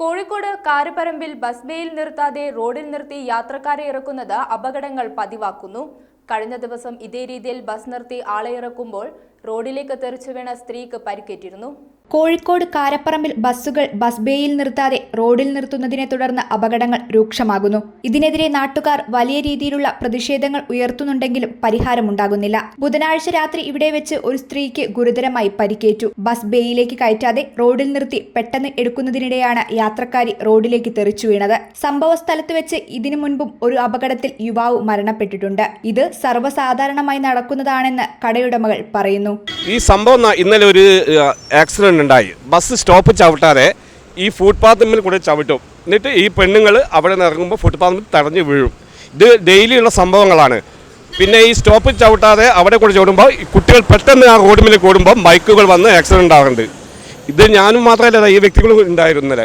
Kozhikode കാരപ്പറമ്പിൽ bus ബേയിൽ നിർത്താതെ റോഡിൽ നിർത്തി യാത്രക്കാരെ ഇറക്കുന്നത് അപകടങ്ങൾ പതിവാക്കുന്നു. കഴിഞ്ഞ ദിവസം ഇതേ രീതിയിൽ ബസ് നിർത്തി ആളെ ഇറക്കുമ്പോൾ റോഡിലേക്ക് തെറിച്ചു വീണ സ്ത്രീക്ക് പരിക്കേറ്റിരുന്നു. കോഴിക്കോട് കാരപ്പറമ്പിൽ ബസ്സുകൾ ബസ് ബേയിൽ നിർത്താതെ റോഡിൽ നിർത്തുന്നതിനെ തുടർന്ന് അപകടങ്ങൾ രൂക്ഷമാകുന്നു. ഇതിനെതിരെ നാട്ടുകാർ വലിയ രീതിയിലുള്ള പ്രതിഷേധങ്ങൾ ഉയർത്തുന്നുണ്ടെങ്കിലും പരിഹാരമുണ്ടാകുന്നില്ല. ബുധനാഴ്ച രാത്രി ഇവിടെ വെച്ച് ഒരു സ്ത്രീക്ക് ഗുരുതരമായി പരിക്കേറ്റു. ബസ് ബേയിലേക്ക് കയറ്റാതെ റോഡിൽ നിർത്തി പെട്ടെന്ന് എടുക്കുന്നതിനിടെയാണ് യാത്രക്കാരി റോഡിലേക്ക് തെറിച്ചു വീണത്. സംഭവ സ്ഥലത്ത് വെച്ച് ഇതിനു മുൻപും ഒരു അപകടത്തിൽ യുവാവ് മരണപ്പെട്ടിട്ടുണ്ട്. ഇത് സർവസാധാരണമായി നടക്കുന്നതാണെന്ന് കടയുടമകൾ പറയുന്നു. ഈ സംഭവം ഇന്നലെ ഒരു ആക്സിഡന്റ് ഉണ്ടായി. ബസ് സ്റ്റോപ്പ് ചവിട്ടാതെ ഈ ഫുട്പാത്തിന്മേൽ കൂടെ ചവിട്ടും. എന്നിട്ട് ഈ പെണ്ണുങ്ങൾ അവിടെ നിന്ന് ഇറങ്ങുമ്പോൾ ഫുട്പാത്തിൽ തടഞ്ഞു വീഴും. ഇത് ഡെയിലിയുള്ള സംഭവങ്ങളാണ്. പിന്നെ ഈ സ്റ്റോപ്പ് ചവിട്ടാതെ അവിടെ കൂടെ ചവിടുമ്പോൾ ഈ കുട്ടികൾ പെട്ടെന്ന് ആ റോഡിൽ കൂടുമ്പോൾ ബൈക്കുകൾ വന്ന് ആക്സിഡന്റ് ആകുന്നുണ്ട് ഇത് ഞാനും മാത്രമല്ല ഈ വ്യക്തികളും ഉണ്ടായിരുന്നില്ല.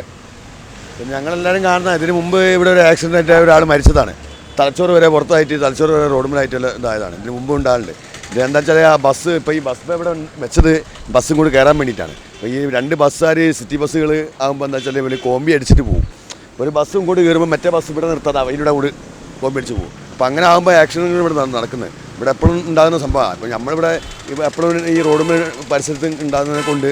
ഞങ്ങളെല്ലാവരും കാണുന്ന ഇതിന് മുമ്പ് ഇവിടെ ഒരു ആക്സിഡന്റ് ആയിട്ട് ഒരാൾ മരിച്ചതാണ്. തലച്ചോറ് വരെ പുറത്തായിട്ട് തലച്ചോറ് വരെ റോഡുമിലായിട്ട് ഇതായതാണ്. ഇതിന് മുമ്പ് ഉണ്ടാകലുണ്ട്. ഇത് എന്താ വെച്ചാൽ ആ ബസ് ഇപ്പോൾ ഈ ബസ് ഇവിടെ വെച്ചത് ബസ്സും കൂടി കയറാൻ വേണ്ടിയിട്ടാണ്. അപ്പോൾ ഈ രണ്ട് ബസ്സുകാർ സിറ്റി ബസ്സുകൾ ആകുമ്പോൾ എന്താ വെച്ചാൽ ഇവർ കോമ്പി അടിച്ചിട്ട് പോകും ഒരു ബസ്സും കൂടി കയറുമ്പോൾ മറ്റേ ബസ് ഇവിടെ നിർത്താതെ അതിലൂടെ കൂടി കോമ്പി അടിച്ച് പോകും അപ്പോൾ അങ്ങനെ ആകുമ്പോൾ ആക്സിഡന്റുകൾ ഇവിടെ നട- നടക്കുന്നത്. ഇവിടെ എപ്പോഴും ഉണ്ടാകുന്ന സംഭവമാണ്. അപ്പോൾ നമ്മളിവിടെ എപ്പോഴും ഈ റോഡ് പരിസരത്ത് ഉണ്ടാകുന്നതിനെ കൊണ്ട്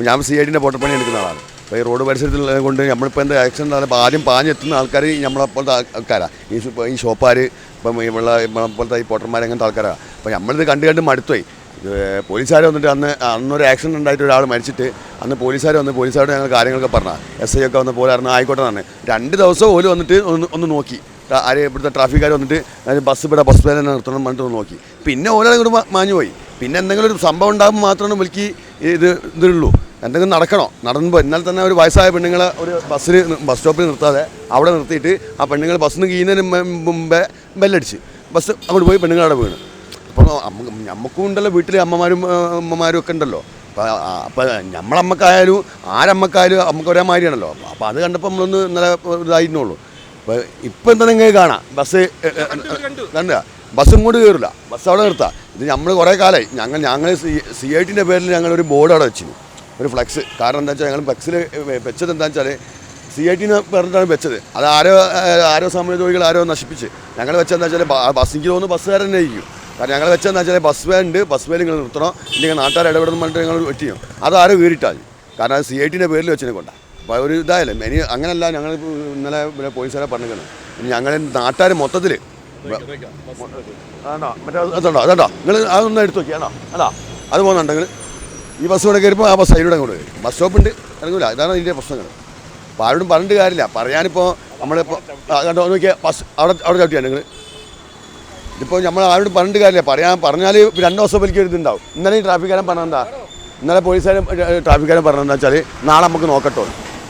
ഞാൻ സി ഐ ഡിന്റെ പോട്ടപ്പണി എടുക്കുന്ന ആളാണ്. അപ്പോൾ ഈ റോഡ് പരിസരത്തുള്ളത് കൊണ്ട് നമ്മളിപ്പോൾ എന്താ ആക്സിഡന്റ് ആകുമ്പോൾ ആദ്യം പാഞ്ഞെത്തുന്ന ആൾക്കാർ നമ്മളെപ്പോലത്തെ ആൾക്കാരാണ് ഈ ഈ ഷോപ്പുകാർ ഇപ്പം നമ്മളെ നമ്മളെപ്പോലത്തെ ഈ പോട്ടർമാർ അങ്ങനത്തെ ആൾക്കാരാണ് അപ്പോൾ നമ്മളിത് കണ്ട് കണ്ട് മടുത്തുപോയി. പോലീസുകാർ വന്നിട്ട് അന്ന് അന്നൊരു ആക്സിഡന്റ് ഉണ്ടായിട്ട് ഒരാൾ മരിച്ചിട്ട് അന്ന് പോലീസുകാർ വന്ന് പോലീസുകാരോട് ഞങ്ങൾ കാര്യങ്ങളൊക്കെ പറഞ്ഞാൽ എസ് ഐ ഒക്കെ വന്ന പോലെ പറഞ്ഞു ആയിക്കോട്ടെ തന്നെ രണ്ട് ദിവസം പോലും വന്നിട്ട് ഒന്ന് ഒന്ന് നോക്കി. ആര് ഇവിടുത്തെ ട്രാഫിക്കാർ വന്നിട്ട് ബസ് ഇവിടെ ബസ് പേരെ നിർത്തണം പറഞ്ഞിട്ട് നോക്കി. പിന്നെ ഓരോ ഇങ്ങോട്ട് മാഞ്ഞു പോയി. പിന്നെ എന്തെങ്കിലും ഒരു സംഭവം ഉണ്ടാകുമ്പോൾ മാത്രമാണ് വിളിക്ക് ഇത് ഇതുള്ളൂ. എന്തെങ്കിലും നടക്കണോ? നടന്നുമ്പോൾ എന്നാൽ തന്നെ ഒരു വയസ്സായ പെണ്ണുങ്ങളെ ഒരു ബസ്സിൽ ബസ് സ്റ്റോപ്പിൽ നിർത്താതെ അവിടെ നിർത്തിയിട്ട് ആ പെണ്ണുങ്ങൾ ബസ്സിന് കീഴുന്നതിന് മുമ്പേ ബെല്ലടിച്ച് ബസ് അങ്ങോട്ട് പോയി പെണ്ണുങ്ങളവിടെ വീണ്. അപ്പോൾ നമുക്കും ഉണ്ടല്ലോ വീട്ടിൽ അമ്മമാരും അമ്മമാരും ഒക്കെ ഉണ്ടല്ലോ. അപ്പോൾ അപ്പോൾ നമ്മളമ്മക്കായാലും ആരമ്മക്കായാലും നമുക്ക് ഒരേ മാതിരിയാണല്ലോ. അപ്പോൾ അത് കണ്ടപ്പോൾ നമ്മളൊന്ന് ഇന്നലെ ഇതായിരുന്നുള്ളൂ. അപ്പോൾ ഇപ്പം എന്താ നിങ്ങൾക്ക് കാണാം? ബസ് കണ്ട ബസ് ഇങ്ങോട്ട് കയറില്ല ബസ് അവിടെ നിർത്താം. ഇത് നമ്മൾ കുറേ കാലമായി ഞങ്ങൾ ഞങ്ങൾ സി സി ഐ ടിന്റെ പേരിൽ ഞങ്ങളൊരു ബോർഡ് അവിടെ വെച്ചിരുന്നു. ഒരു ഫ്ലെക്സ്. കാരണം എന്താ വെച്ചാൽ ഞങ്ങൾ ഫ്ലക്സിൽ വെച്ചത് എന്താ വെച്ചാൽ സി ഐ ടിന്ന് പറഞ്ഞിട്ടാണ് വെച്ചത്. അത് ആരോ ആരോ സമയത്തൊഴികൾ ആരോ നശിപ്പിച്ച്. ഞങ്ങൾ വെച്ചതെന്താ വെച്ചാൽ ബസ് എനിക്ക് തോന്നുന്നു ബസ്സുകാരൻ തന്നെ ആയിരിക്കും. കാരണം ഞങ്ങൾ വെച്ചതെന്ന് വെച്ചാൽ ബസ് വേ ഉണ്ട് ബസ് വേയിൽ നിങ്ങൾ നിർത്തണം. ഇല്ലെങ്കിൽ നാട്ടുകാർ ഇടപെടുന്ന പറഞ്ഞിട്ട് ഞങ്ങൾ വെട്ടിയോ? അത് ആരും കീറിയിട്ടാൽ മതി. കാരണം അത് സി ഐ ടിന്റെ പേരിൽ വെച്ചതിനെ കൊണ്ടാണ് അപ്പോൾ ഒരു ഇതായാലും ഇനി അങ്ങനെയല്ല ഞങ്ങൾ ഇന്നലെ പിന്നെ പോലീസുകാരെ പറഞ്ഞിരിക്കണം ഞങ്ങൾ നാട്ടുകാർ മൊത്തത്തിൽ ആണോ മറ്റേ അതുണ്ടോ അതുണ്ടോ നിങ്ങൾ അതൊന്ന് എടുത്തു നോക്കി ആണോ അതാ അത് പോകുന്നുണ്ടെങ്കിൽ ഈ ബസ് കൂടെ കയറിയപ്പോൾ ആ ബസ് സൈഡിലൂടെ അങ്ങോട്ട് വരും ബസ് സ്റ്റോപ്പ് ഉണ്ട് ഇറങ്ങില്ല ഇതാണ് ഇതിന്റെ പ്രശ്നങ്ങൾ. അപ്പോൾ ആരോടും പറഞ്ഞിട്ട് കാര്യമില്ല. പറയാനിപ്പോൾ നമ്മളിപ്പോൾ കണ്ടോ നോക്കിയാൽ ബസ് അവിടെ അവിടെ ചവിട്ടിയാണ് നിങ്ങൾ ഇതിപ്പോൾ നമ്മൾ ആരോട് പറഞ്ഞിട്ട് കാര്യമില്ല. പറയാൻ പറഞ്ഞാൽ രണ്ട് ദിവസം വലിക്ക് ഒരു ഇന്നലെ ഈ ട്രാഫിക്കാരൻ പറഞ്ഞെന്താ ഇന്നലെ പോലീസുകാരൻ ട്രാഫിക്കാരൻ പറഞ്ഞതെന്ന് വെച്ചാൽ നാളെ നമുക്ക് നോക്കട്ടോ.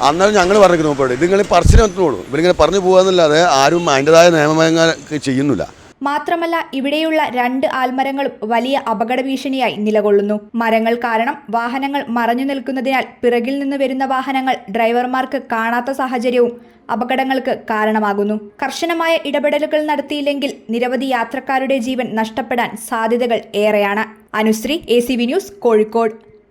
അന്നേരം ഞങ്ങൾ പറഞ്ഞിരിക്കുന്നു ഇപ്പോൾ ഇത് നിങ്ങൾ പറച്ചിന് എത്തുള്ളൂ ഇവരിങ്ങനെ പറഞ്ഞു പോകാന്നല്ലാതെ ആരും അതിന്റെതായ നിയമങ്ങൾ ചെയ്യുന്നില്ല. മാത്രമല്ല ഇവിടെയുള്ള രണ്ട് ആൽമരങ്ങളും വലിയ അപകട ഭീഷണിയായി നിലകൊള്ളുന്നു. മരങ്ങൾ കാരണം വാഹനങ്ങൾ മറഞ്ഞു നിൽക്കുന്നതിനാൽ പിറകിൽ നിന്ന് വരുന്ന വാഹനങ്ങൾ ഡ്രൈവർമാർക്ക് കാണാത്ത സാഹചര്യവും അപകടങ്ങൾക്ക് കാരണമാകുന്നു. കർശനമായ ഇടപെടലുകൾ നടത്തിയില്ലെങ്കിൽ നിരവധി യാത്രക്കാരുടെ ജീവൻ നഷ്ടപ്പെടാൻ സാധ്യതകൾ ഏറെയാണ്. Anushree A news Kozhikode.